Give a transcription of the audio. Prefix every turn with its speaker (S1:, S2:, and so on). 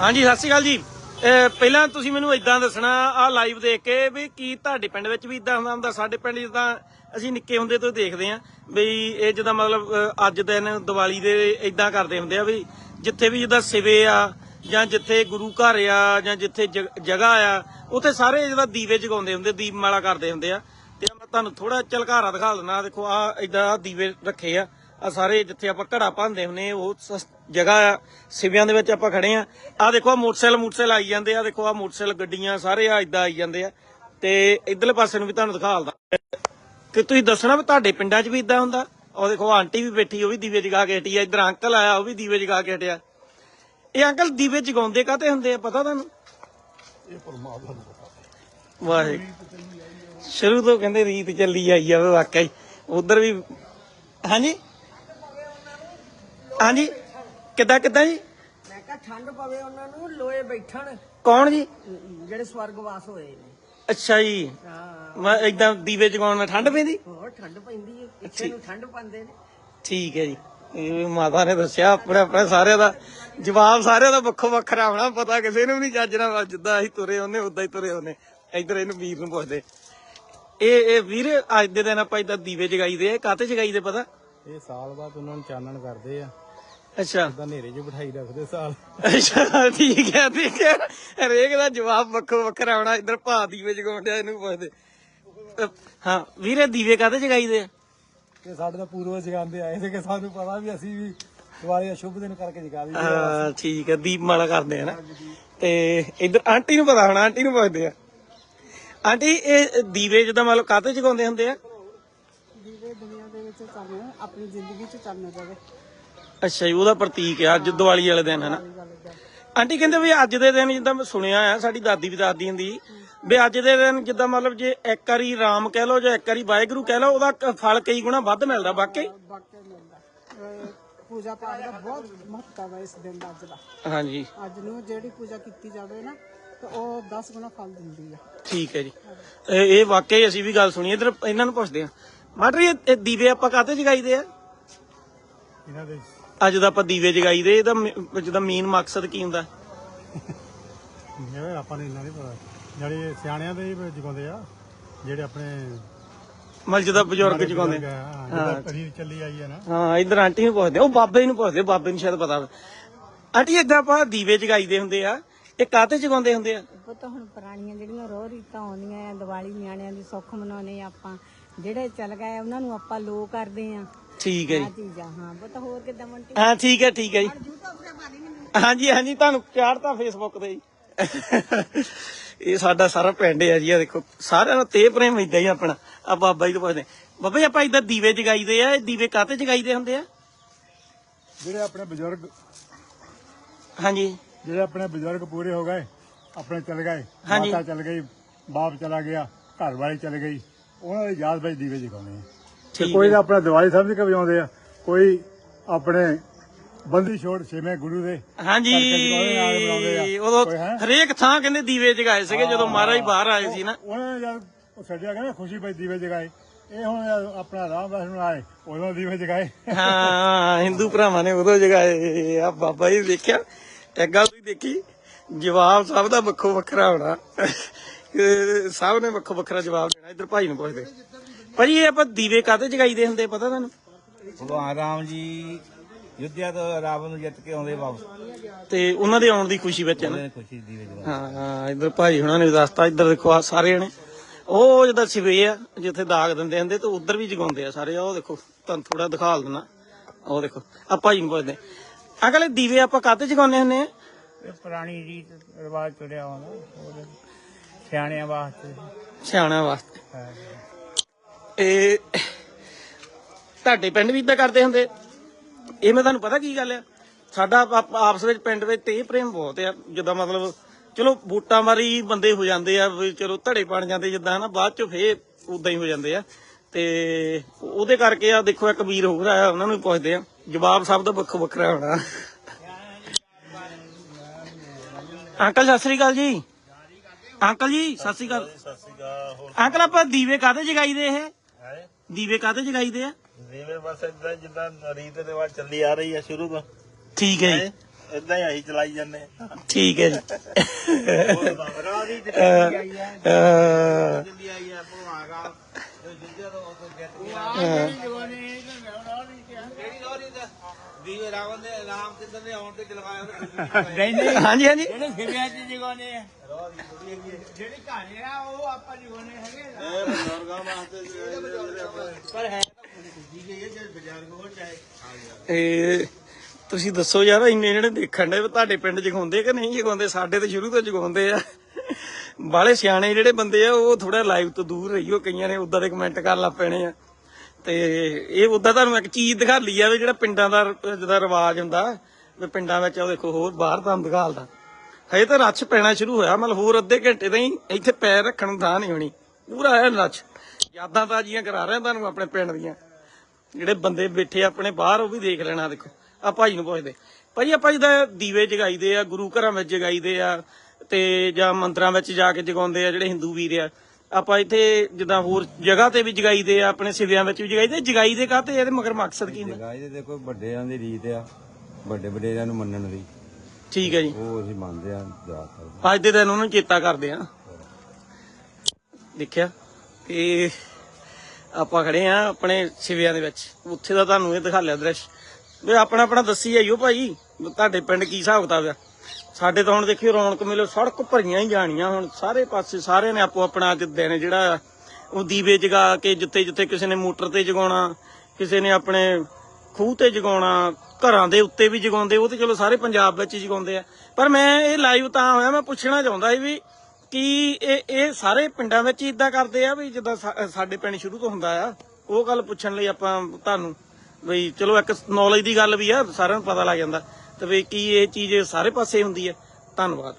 S1: ਹਾਂਜੀ, ਸਤਿ ਸ਼੍ਰੀ ਅਕਾਲ ਜੀ। ਪਹਿਲਾਂ ਤੁਸੀਂ ਮੈਨੂੰ ਇਦਾਂ ਦੱਸਣਾ ਆ ਲਾਈਵ ਦੇਖ ਕੇ ਵੀ ਕੀ ਤੁਹਾਡੇ ਪਿੰਡ ਵਿੱਚ ਵੀ ਇਦਾਂ ਹੁੰਦਾ ਹੁੰਦਾ, ਸਾਡੇ ਪਿੰਡ ਜਿੱਦਾਂ ਅਸੀਂ ਨਿੱਕੇ ਹੁੰਦੇ ਤੋਂ ਦੇਖਦੇ ਆਂ ਬਈ ਇਹ ਜਿੱਦਾਂ ਮਤਲਬ ਅੱਜ ਦਿਨ ਦੀਵਾਲੀ ਦੇ ਇਦਾਂ ਕਰਦੇ ਹੁੰਦੇ ਆ ਵੀ ਜਿੱਥੇ ਵੀ ਜਿੱਦਾਂ ਸਿਵੇ ਆ ਜਾਂ ਜਿੱਥੇ ਗੁਰੂ ਘਰ ਆ ਜਾਂ ਜਿੱਥੇ ਜਗ੍ਹਾ ਆ, ਉੱਥੇ ਸਾਰੇ ਜਿਹਦਾ ਦੀਵੇ ਜਗਾਉਂਦੇ ਹੁੰਦੇ, ਦੀਪਮਾਲਾ ਕਰਦੇ ਹੁੰਦੇ ਆ। ਤੇ ਮੈਂ ਤੁਹਾਨੂੰ ਥੋੜਾ ਝਲਕਾਰਾ ਦਿਖਾ ਦਿੰਦਾ ਦੇਖੋ ਆ ਇਦਾਂ ਦੀਵੇ ਰੱਖੇ ਆ। ਆ ਸਾਰੇ ਜਿੱਥੇ ਆਪਾਂ ਘੜਾ ਪਾਉਂਦੇ ਹੁੰਨੇ ਉਹ ਸਸ- ਜਗ੍ਹਾ ਸਿਵਿਆਂ ਦੇ ਵਿੱਚ ਆਪਾਂ ਖੜੇ ਆ। ਆ ਦੇਖੋ ਆ ਮੋਟਰਸਾਈਕਲ ਮੋਟਰਸਾਈਕਲ ਆਈ ਜਾਂਦੇ ਆ ਦੇਖੋ ਆ ਮੋਟਰਸਾਈਕਲ ਗੱਡੀਆਂ ਸਾਰੇ ਆ ਇਦਾਂ ਆਈ ਜਾਂਦੇ ਆ। ਤੇ ਇਧਰਲੇ ਪਾਸੇ ਨੂੰ ਵੀ ਤੁਹਾਨੂੰ ਦਿਖਾ ਲਦਾ ਕਿ ਤੁਸੀਂ ਦੱਸਣਾ ਵੀ ਤੁਹਾਡੇ ਪਿੰਡਾਂ 'ਚ ਵੀ ਇਦਾਂ ਹੁੰਦਾ? ਉਹ ਦੇਖੋ ਆਂਟੀ ਵੀ ਬੈਠੀ ਉਹ ਵੀ ਦੀਵੇ ਜਗਾ ਕੇ ਹਟੀ ਆ ਇਧਰ ਅੰਕਲ ਆਇਆ ਉਹ ਵੀ ਦੀਵੇ ਜਗਾ ਕੇ ਹਟਿਆ। ਇਹ ਅੰਕਲ ਦੀਵੇ ਜਗਾਉਂਦੇ ਕਾਤੇ ਹੁੰਦੇ ਆ ਪਤਾ ਤੁਹਾਨੂੰ?
S2: ਇਹ ਪਰਮਾਤਮਾ ਨੂੰ ਪਤਾ।
S1: ਵਾਹਿਗੁਰੂ। ਸ਼ੁਰੂ ਤੋਂ ਕਹਿੰਦੇ ਰੀਤ ਚੱਲੀ ਆਈ ਆ ਵਾਕਈ ਉਧਰ ਵੀ ਹਾਂਜੀ? ਹਾਂਜੀ ਕਿੱਦਾਂ ਕਿੱਦਾਂ ਜੀ?
S3: ਮੈਂ ਕਿਹਾ ਠੰਡ ਪਵੇ ਉਹਨਾਂ ਨੂੰ ਲੋਏ ਬੈਠਣ।
S1: ਕੌਣ ਜੀ?
S3: ਜਿਹੜੇ ਸਵਰਗਵਾਸ ਹੋਏ ਨੇ।
S1: ਅੱਛਾ ਜੀ।
S3: ਹਾਂ।
S1: ਮੈਂ ਇਦਾਂ ਦੀਵੇ ਜਗਾਉਣ ਨਾਲ ਠੰਡ ਪੈਂਦੀ?
S3: ਹੋਰ ਠੰਡ ਪੈਂਦੀ ਹੈ। ਪਿੱਛੇ ਨੂੰ ਠੰਡ ਪਾਉਂਦੇ ਨੇ।
S1: ਠੀਕ ਹੈ ਜੀ। ਇਹ ਮਾਤਾ ਨੇ ਦੱਸਿਆ ਆਪਣੇ ਆਪਣੇ ਸਾਰਿਆਂ ਦਾ। ਜਵਾਬ ਸਾਰਿਆਂ ਦਾ ਵੱਖੋ ਵੱਖਰਾ ਹੋਣਾ ਪਤਾ ਕਿਸੇ ਨੂੰ ਵੀ ਨਹੀਂ ਚੱਜਣਾ ਜਿੱਦਾਂ ਅਸੀਂ ਤੁਰੇ ਹੁੰਨੇ ਉਦਾਂ ਹੀ ਤੁਰੇ ਹੁੰਨੇ ਇੱਧਰ ਇਹਨੂੰ ਵੀਰ ਨੂੰ ਪੁੱਛਦੇ। ਇਹ ਇਹ ਵੀਰ ਅੱਜ ਦੇ ਦਿਨ ਆਪਾਂ ਇਦਾਂ ਦੀਵੇ ਜਗਾਈਦੇ ਆ ਕਾਤੇ ਜਗਾਈਦੇ ਪਤਾ?
S2: ਇਹ ਸਾਲ ਬਾਅਦ ਉਹਨਾਂ ਨੂੰ ਚਾਨਣ ਕਰਦੇ ਆ।
S1: ਅੱਛਾ।
S2: ਤਾਂ ਹਨੇਰੇ 'ਚ ਬਿਠਾਈ ਰੱਖਦੇ ਸਾਲ।
S1: ਅੱਛਾ ਠੀਕ ਹੈ ਠੀਕ ਹੈ। ਹਰੇਕ ਦਾ ਜਵਾਬ ਵੱਖੋ ਵੱਖਰਾ ਆਉਣਾ ਇੱਧਰ ਭਾ ਦੀਵੇ ਜਗਾਉਂਦਿਆ ਇਹਨੂੰ ਪੁੱਛਦੇ। ਅਹ ਹਾਂ ਵੀਰੇ ਦੀਵੇ ਕਾਤੇ ਜਗਾਈਦੇ ਆ?
S2: ਤੇ ਸਾਡੇ ਤਾਂ ਪੂਰਵਜ ਜਗਾਉਂਦੇ ਆਏ ਸੀ ਕਿ ਸਾਨੂੰ ਪਤਾ ਵੀ ਅਸੀਂ ਵੀ ਦੁਆਰੇ ਸ਼ੁਭ ਦਿਨ ਕਰਕੇ ਜਗਾ ਦਈਏ
S1: ਹਾਂ ਠੀਕ ਹੈ ਦੀਪਮਾਲਾ ਕਰਦੇ ਆ ਨਾ। ਤੇ ਇੱਧਰ ਆਂਟੀ ਨੂੰ ਪਤਾ ਹੋਣਾ ਆਂਟੀ ਨੂੰ ਪੁੱਛਦੇ ਆ। ਆਂਟੀ ਇਹ ਦੀਵੇ ਜਿੱਦਾਂ ਮੰਨ ਲਓ ਜਗਾਉਂਦੇ ਹੁੰਦੇ ਆ?
S3: ਦੀਵੇ ਦੁਨੀਆ ਦੇ ਵਿੱਚ ਚੱਲਣਾ ਆਪਣੀ ਜ਼ਿੰਦਗੀ 'ਚ ਚੱਲਣਾ ਜਾਵੇ
S1: ਅੱਛਾ ਜੀ ਉਹਦਾ ਪ੍ਰਤੀਕ ਆ ਅੱਜ ਦੀਵਾਲੀ ਵਾਲੇ ਦਿਨ ਹੈ ਨਾ ਆਂਟੀ ਕਹਿੰਦੇ ਵੀ ਅੱਜ ਦੇ ਦਿਨ ਜਿੱਦਾਂ ਮੈਂ ਸੁਣਿਆ ਆ ਸਾਡੀ ਦਾਦੀ ਵੀ ਦੱਸਦੀ ਹੁੰਦੀ ਵੀ ਅੱਜ ਦੇ ਦਿਨ ਜਿੱਦਾਂ ਮਤਲਬ ਜੇ ਇੱਕ ਵਾਰੀ ਰਾਮ ਕਹਿ ਲਓ ਜਾਂ ਇੱਕ ਵਾਰੀ ਵਾਹਿਗੁਰੂ ਕਹਿ ਲਓ ਉਹਦਾ ਕ- ਫਲ ਕਈ ਗੁਣਾ ਵੱਧ ਮਿਲਦਾ ਵਾਕਈ?
S3: ਵਾਕਿਆ ਮਿਲਦਾ ਅਹ ਪੂਜਾ ਪਾਠ ਦਾ ਬਹੁਤ ਮਹੱਤਵ ਹੈ ਇਸ ਦਿਨ ਦਾ ਅੱਜ ਦਾ।
S1: ਹਾਂਜੀ।
S3: ਅੱਜ ਨੂੰ ਜਿਹੜੀ ਪੂਜਾ ਕੀਤੀ ਜਾਵੇ ਨਾ ਤਾਂ ਉਹ 10 ਗੁਣਾ ਫਲ ਦਿੰਦੀ ਆ।
S1: ਠੀਕ ਹੈ ਜੀ। ਇਹ ਇਹ ਵਾਕਈ ਅਸੀਂ ਵੀ ਗੱਲ ਸੁਣੀ ਇਧਰ ਇਹਨਾਂ ਨੂੰ ਪੁੱਛਦੇ ਆ ਮਾਟਰ ਇਹ ਇਹ ਦੀਵੇ ਆਪਾਂ ਕਾਤੇ ਜਗਾਈਦੇ ਆ?
S2: ਇਹਨਾਂ ਦੇ
S1: ਅੱਜ ਦਾ ਆਪਾਂ ਦੀਵੇ ਜਗਾਈਦੇ ਇਹਦਾ ਮ- ਜਿਹਦਾ ਮੇਨ ਮਕਸਦ ਕੀ ਹੁੰਦਾ?
S2: ਇਹ ਆਪਾਂ ਨੂੰ ਇੰਨਾ ਨਹੀਂ ਪਤਾ। ਜਿਹੜੇ ਸਿਆਣਿਆਂ ਦੇ ਹੀ ਜਗਾਉਂਦੇ ਆ ਜਿਹੜੇ ਆਪਣੇ
S1: ਮਤਲਬ ਜਿਹਦਾ ਬਜ਼ੁਰਗ ਜਗਾਉਂਦੇ।
S2: ਹਾਂ ਜਿਹਦਾ ਰੀਤ ਚੱਲੀ ਆਈ ਹੈ ਨਾ।
S1: ਹਾਂ ਇਧਰ ਆਂਟੀ ਨੂੰ ਪੁੱਛਦੇ ਆ, ਉਹ ਬਾਬੇ ਨੂੰ ਪੁੱਛਦੇ ਆ, ਬਾਬੇ ਨੂੰ ਸ਼ਾਇਦ ਪਤਾ ਹੋਵੇ। ਆਂਟੀ ਏਦਾਂ ਆਪਾਂ ਦੀਵੇ ਜਗਾਈਦੇ ਹੁੰਦੇ ਆ ਇਹ ਕਾਤੇ ਜਗਾਉਂਦੇ ਹੁੰਦੇ ਆ?
S4: ਪੁੱਤ ਹੁਣ ਪੁਰਾਣੀਆਂ ਜਿਹੜੀਆਂ ਰੋਹ ਰੀਤਾਂ ਆਉਂਦੀਆਂ ਆ ਦੀਵਾਲੀ ਨਿਆਣਿਆਂ ਦੀ ਸੁੱਖ ਮਨਾਉਣੇ ਆਪਾਂ ਜਿਹੜੇ ਚੱਲ ਗਏ ਉਹਨਾਂ ਨੂੰ ਆਪਾਂ ਲੋ ਕਰਦੇ ਆ।
S1: ਠੀਕ ਹੈ ਜੀ।
S4: ਹਾਂ ਪੁੱਤ ਹੋਰ ਕਿਦਾਂ ਮੰਟੀ
S1: ਹਾਂ ਠੀਕ ਹੈ ਠੀਕ ਹੈ ਜੀ। ਹਾਂਜੀ ਹਾਂਜੀ ਤੁਹਾਨੂੰ ਚਾੜਤਾ ਫੇਸਬੁੱਕ ਤੇ ਜੀ। ਇਹ ਸਾਡਾ ਸਾਰਾ ਪਿੰਡ ਹੈ ਜੀ ਆ ਦੇਖੋ ਸਾਰਿਆਂ ਨੂੰ ਤੇ ਪ੍ਰੇਮ ਇਦਾਂ ਹੀ ਆਪਣਾ। ਆ ਬਾਬਾ ਜੀ ਤੋਂ ਪੁੱਛਦੇ ਬਾਬਾ ਜੀ ਆਪਾਂ ਇਦਾਂ ਦੀਵੇ ਜਗਾਈਦੇ ਆ ਇਹ ਦੀਵੇ ਕਾਤੇ ਜਗਾਈਦੇ ਹੁੰਦੇ ਆ?
S2: ਜਿਹੜੇ ਆਪਣੇ ਬਜ਼ੁਰਗ
S1: ਹਾਂਜੀ।
S2: ਜਿਹੜੇ ਆਪਣੇ ਬਜ਼ੁਰਗ ਪੂਰੇ ਹੋ ਗਏ ਆਪਣੇ ਚਲ ਗਏ
S1: ਹਾਂਜੀ।
S2: ਮਾਤਾ ਚਲ ਗਈ ਬਾਪ ਚਲਾ ਗਿਆ ਘਰ ਵਾਲੀ ਚਲ ਗਈ ਉਹਨਾਂ ਦੀ ਯਾਦ ਵਿੱਚ ਦੀਵੇ ਜਗਾਉਣੇ ਆ। ਤੇ ਕੋਈ ਤਾਂ ਆਪਣਾ ਦਿਵਾਲੀ ਸਮਝ ਕੇ ਵਜਾਉਂਦੇ ਆ ਕੋਈ ਆਪਣੇ ਬੰਦੀ ਛੋੜ ਛੇਵੇਂ ਗੁਰੂ ਦੇ
S1: ਹਾਂਜੀ। ਉਦੋਂ? ਹਰੇਕ ਥਾਂ ਕਹਿੰਦੇ ਦੀਵੇ ਜਗਾਏ ਸੀਗੇ ਜਦੋਂ ਮਹਾਰਾਜ ਬਾਹਰ ਆਏ ਸੀ ਨਾ।
S2: ਉਹਨਾਂ ਜਦ ਛੱਡਿਆ ਗਿਆ ਖੁਸ਼ੀ ਪਈ ਦੀਵੇ ਜਗਾਏ। ਇਹ ਹੁਣ ਆਪਣਾ ਰਾਮਦਾਸ ਨੂੰ ਆਏ ਉਦੋਂ ਦੀਵੇ ਜਗਾਏ।
S1: ਹਾਂ ਹਿੰਦੂ ਭਰਾਵਾਂ ਨੇ ਉਦੋਂ ਜਗਾਏ। ਆ ਬਾਬਾ ਜੀ ਦੇਖਿਆ ਇੱਕ ਗੱਲ ਤੁਸੀਂ ਦੇਖੀ? ਜਵਾਬ ਸਭ ਦਾ ਵੱਖੋ ਵੱਖਰਾ ਹੋਣਾ। ਸਭ ਨੇ ਵੱਖੋ ਵੱਖਰਾ ਜਵਾਬ ਦੇਣਾ ਇੱਧਰ ਭਾਈ ਨੂੰ ਪੁੱਛਦੇ। ਭਾਜੀ ਇਹ ਆਪਾਂ ਦੀਵੇ ਕਾਤੇ ਜਗਾਈਦੇ ਹੁੰਦੇ ਪਤਾ ਤੁਹਾਨੂੰ?
S5: ਭਗਵਾਨ ਰਾਮ ਜੀ ਯੁੱਧਿਆ ਤੋਂ ਰਾਵਣ ਨੂੰ ਜਿੱਤ ਕੇ ਆਉਂਦੇ ਵਾਪਸ।
S1: ਤੇ ਉਹਨਾਂ ਦੇ ਆਉਣ ਦੀ ਖੁਸ਼ੀ ਵਿੱਚ ਹੈ ਨਾ?
S5: ਉਹਨੇ ਖੁਸ਼ੀ ਦੀ ਵਜ੍ਹਾ
S1: ਹਾਂ ਹਾਂ ਇੱਧਰ ਭਾਈ ਹੁਣਾਂ ਨੇ ਵੀ ਦੱਸਤਾ ਇੱਧਰ ਦੇਖੋ ਆ ਸਾਰੇ ਜਣੇ। ਉਹ ਜਿਹਦਾ ਸਿਵੇ ਆ ਜਿੱਥੇ ਦਾਗ ਦਿੰਦੇ ਹੁੰਦੇ ਤੇ ਉਧਰ ਵੀ ਜਗਾਉਂਦੇ ਆ ਸਾਰੇ। ਉਹ ਦੇਖੋ ਤੁਹਾਨੂੰ ਥੋੜਾ ਦਿਖਾ ਦਿੰਦਾ। ਉਹ ਦੇਖੋ ਆ ਭਾਈ ਨੂੰ ਪੁੱਛਦੇ ਅਗਲੇ ਦੀਵੇ ਆਪਾਂ ਕਾਤੇ ਜਗਾਉਂਦੇ ਹੁੰਦੇ ਆ?
S5: ਇਹ ਪੁਰਾਣੀ ਰੀਤ ਰਿਵਾਜ ਤੁਰਿਆ ਆਉਂਦਾ ਸਿਆਣਿਆਂ ਵਾਸਤੇ।
S1: ਸਿਆਣਾ ਵਾਸਤੇ। ਇਹ ਤੁਹਾਡੇ ਪਿੰਡ ਵੀ ਇਦਾਂ ਕਰਦੇ ਹੁੰਦੇ? ਇਹ ਮੈਂ ਤੁਹਾਨੂੰ ਪਤਾ ਕੀ ਗੱਲ ਆ? ਸਾਡਾ ਆਪ- ਆਪਸ ਵਿੱਚ ਪਿੰਡ ਵਿੱਚ ਤੇ ਪ੍ਰੇਮ ਬਹੁਤ ਆ ਜਿੱਦਾਂ ਮਤਲਬ ਚਲੋ ਵੋਟਾਂ ਮਾਰੀ ਬੰਦੇ ਹੋ ਜਾਂਦੇ ਆ ਚਲੋ ਧੜੇ ਬਣ ਜਾਂਦੇ ਜਿੱਦਾਂ ਹਨਾ ਬਾਅਦ ਚ ਫੇਰ ਉਦਾਂ ਹੀ ਹੋ ਜਾਂਦੇ ਆ। ਤੇ ਉਹਦੇ ਕਰਕੇ ਆ ਦੇਖੋ ਇੱਕ ਵੀਰ ਹੋਰ ਆਇਆ ਉਹਨਾਂ ਨੂੰ ਪੁੱਛਦੇ ਆ ਜਵਾਬ ਸਭ ਦਾ ਵੱਖੋ ਵੱਖਰਾ ਹੋਣਾ। ਅੰਕਲ ਸਤਿ ਸ੍ਰੀ ਅਕਾਲ ਜੀ। ਅੰਕਲ ਜੀ ਸਤਿ ਸ੍ਰੀ ਅਕਾਲ।
S6: ਅਕਾਲ
S1: ਆਪਾਂ ਦੀਵੇ ਕਾਦੇ ਜਗਾਈਦੇ ਇਹ?
S6: ਹੈ?
S1: ਦੀਵੇ ਕਾਦੇ ਜਗਾਈਦੇ ਆ?
S6: ਜਿਵੇਂ ਬਸ ਇਦਾਂ ਜਿੱਦਾਂ ਰੀਤ ਰਿਵਾਜ ਚੱਲੀ ਆ ਰਹੀ ਹੈ ਸ਼ੁਰੂ ਤੋਂ।
S1: ਠੀਕ ਹੈ ਜੀ।
S5: ਇਦਾਂ ਹੀ ਅਸੀਂ ਚਲਾਈ ਜਾਂਦੇ
S1: ਠੀਕ ਹੈ ਜੀ।
S5: ਰਾਜੀ
S1: ਅਹ, ਅਹ,
S5: ਦਿੱਲੀ ਆਈ ਆ ਭਵਾਗਾ ਜੋ ਜਿੱਦਿਆ ਤੋਂ ਉਹ ਜਿੱਤ ਗਿਆ ਕਿਹੜੀ ਲੋਰੀ ਦਾ ਵੀ ਰਾਵਣ ਦੇ ਰਾਮ ਚੰਦਰ ਨੇ ਆਉਣ ਤੇ ਜਲਵਾਇਆ ਨਹੀਂ ਨਹੀਂ
S1: ਹਾਂਜੀ ਹਾਂਜੀ।
S5: ਜਿਹੜੇ ਫਿਰਿਆ ਚ ਜਗਾਉਣੇ ਆ। ਜਿਹੜੀ ਕਹਾਣੀ ਆ ਉਹ ਆਪਾਂ ਜਗਾਉਣੇ ਹੈਗੇ ਇਹ ਬਜ਼ੁਰਗਾਂ ਵਾਸਤੇ ਪਰ ਹੈ। ਤਾਂ ਖੁਸ਼ੀ ਗਈ ਹੈ ਜੇ ਬਜ਼ੁਰਗ ਹੋ ਚਾਹੇ
S1: ਇਹ ਤੁਸੀਂ ਦੱਸੋ ਯਾਰ ਇੰਨੇ ਜਿਹੜੇ ਦੇਖਣ ਦੇ ਤੁਹਾਡੇ ਪਿੰਡ ਜਗਾਉਂਦੇ ਕਿ ਨਹੀਂ ਜਗਾਉਂਦੇ? ਸਾਡੇ ਤੇ ਸ਼ੁਰੂ ਤੋਂ ਜਗਾਉਂਦੇ ਆ। ਬਾਲੇ ਸਿਆਣੇ ਜਿਹੜੇ ਬੰਦੇ ਆ ਉਹ ਥੋੜਾ ਲਾਈਵ ਤੋਂ ਦੂਰ ਰਹੀਓ। ਕਈਆਂ ਨੇ ਉਦਾਂ ਦੇ ਕਮੈਂਟ ਕਰਨ ਲੱਗ ਪੈਣੇ ਆ। ਤੇ ਇਹ ਉਦਾਂ ਤੁਹਾਨੂੰ ਇੱਕ ਚੀਜ਼ ਦਿਖਾ ਲਈ ਆ ਵੀ ਜਿਹੜਾ ਪਿੰਡਾਂ ਦਾ ਜਿਹਦਾ ਰਿਵਾਜ ਹੁੰਦਾ, ਵੀ ਪਿੰਡਾਂ ਵਿੱਚ ਉਹ ਦੇਖੋ ਹੋਰ ਬਾਹਰ ਤੁਹਾਨੂੰ ਦਿਖਾਲਦਾ ਹਜੇ ਤਾਂ ਰੱਛ ਪੈਣਾ ਸ਼ੁਰੂ ਹੋਇਆ, ਮਤਲਬ ਹੋਰ ਅੱਧੇ ਘੰਟੇ ਤਾਂ ਇੱਥੇ ਪੈਰ ਰੱਖਣ ਨੂੰ ਥਾਂ ਨਹੀਂ ਹੋਣੀ। ਪੂਰਾ ਹੈ ਰੱਛ ਯਾਦਾਂ ਤਾਜ਼ੀਆਂ ਕਰਾ ਰਿਹਾ ਤੁਹਾਨੂੰ ਆਪਣੇ ਪਿੰਡ ਦੀਆਂ। ਜਿਹੜੇ ਬੰਦੇ ਬੈਠੇ ਆਪਣੇ ਬਾਹਰ, ਉਹ ਵੀ ਦੇਖ ਲੈਣਾ, ਦੇਖੋ। ਆ ਭਾਈ ਨੂੰ ਪੁੱਛਦੇ। ਭਾਈ, ਆਪਾਂ ਜਿੱਦਾਂ ਦੀਵੇ ਜਗਾਈਦੇ ਆ, ਗੁਰੂ ਘਰਾਂ ਵਿੱਚ ਜਗਾਈਦੇ ਆ, ਤੇ ਜਾਂ ਮੰਦਰਾਂ ਵਿੱਚ ਜਾ ਕੇ ਜਗਾਉਂਦੇ ਆ ਜਿਹੜੇ ਹਿੰਦੂ ਵੀਰ ਆ ਆਪਾਂ ਇੱਥੇ ਜਿੱਦਾਂ ਹੋਰ ਜਗ੍ਹਾ ਤੇ ਵੀ ਜਗਾਈਦੇ ਆ ਆਪਣੇ ਸਿਵਿਆਂ ਵਿੱਚ ਵੀ ਜਗਾਈਦੇ ਜਗਾਈਦੇ ਕਾਤੇ ਇਹਦੇ ਮਗਰ ਮਕਸਦ ਕੀ ਹੁੰਦਾ?
S6: ਗਾਇ ਦੇ ਦੇਖੋ ਵੱਡਿਆਂ ਦੀ ਰੀਤ ਆ ਵੱਡੇ ਵਡੇਰਿਆਂ ਨੂੰ ਮੰਨਣ ਦੀ
S1: ਠੀਕ ਹੈ ਜੀ।
S6: ਉਹ ਅਸੀਂ ਮੰਨਦੇ ਆ ਜ਼ਿਆਦਾਤਰ।
S1: ਅੱਜ ਦੇ ਦਿਨ ਉਹਨਾਂ ਨੂੰ ਚੇਤਾ ਕਰਦੇ ਆ। ਦੇਖਿਆ ਇਹ ਆਪਾਂ ਖੜੇ ਆ ਆਪਣੇ ਸਿਵਿਆਂ ਦੇ ਵਿੱਚ। ਉੱਥੇ ਦਾ ਤੁਹਾਨੂੰ ਇਹ ਦਿਖਾ ਲਿਆ ਦ੍ਰਿਸ਼। ਵੀ ਆਪਣਾ ਆਪਣਾ ਦੱਸੀ ਜਾਈਓ ਭਾਈ ਤੁਹਾਡੇ ਪਿੰਡ ਕੀ ਹਿਸਾਬ ਕਿਤਾਬ ਆ? ਸਾਡੇ ਤਾਂ ਹੁਣ ਦੇਖੀ ਰੌਣਕ ਮੇਲੇ ਸੜਕ ਭਰੀਆਂ ਹੀ ਜਾਣੀਆਂ ਹੁਣ। ਸਾਰੇ ਪਾਸੇ ਸਾਰਿਆਂ ਨੇ ਆਪੋ ਆਪਣਾ ਅੱਜ ਦਿਨ ਜਿਹੜਾ ਉਹ ਦੀਵੇ ਜਗਾ ਕੇ ਜਿੱਥੇ ਜਿੱਥੇ ਕਿਸੇ ਨੇ ਮੋਟਰ ਤੇ ਜਗਾਉਣਾ, ਕਿਸੇ ਨੇ ਆਪਣੇ ਖੂਹ ਤੇ ਜਗਾਉਣਾ, ਘਰਾਂ ਦੇ ਉੱਤੇ ਵੀ ਜਗਾਉਂਦੇ, ਉਹ ਤੇ ਚਲੋ ਸਾਰੇ ਪੰਜਾਬ ਵਿੱਚ ਜਗਾਉਂਦੇ ਆ। ਪਰ ਮੈਂ ਇਹ ਲਾਈਵ ਤਾਂ ਹੋਇਆ, ਮੈਂ ਪੁੱਛਣਾ ਚਾਹੁੰਦਾ ਸੀ ਵੀ ਕੀ ਇਹ ਇਹ ਸਾਰੇ ਪਿੰਡਾਂ ਵਿੱਚ ਹੀ ਇਦਾਂ ਕਰਦੇ ਆ ਵੀ ਜਿੱਦਾਂ ਸਾਡੇ ਪਿੰਡ ਸ਼ੁਰੂ ਤੋਂ ਹੁੰਦਾ ਆ? ਉਹ ਗੱਲ ਪੁੱਛਣ ਲਈ ਆਪਾਂ ਤੁਹਾਨੂੰ ਵੀ ਚਲੋ ਇੱਕ ਨੌਲੇਜ ਦੀ ਗੱਲ ਵੀ ਆ, ਸਾਰਿਆਂ ਨੂੰ ਪਤਾ ਲੱਗ ਜਾਂਦਾ। ਤੇ ਵੀ ਕੀ ਇਹ ਚੀਜ਼ ਸਾਰੇ ਪਾਸੇ ਹੁੰਦੀ ਹੈ? ਧੰਨਵਾਦ।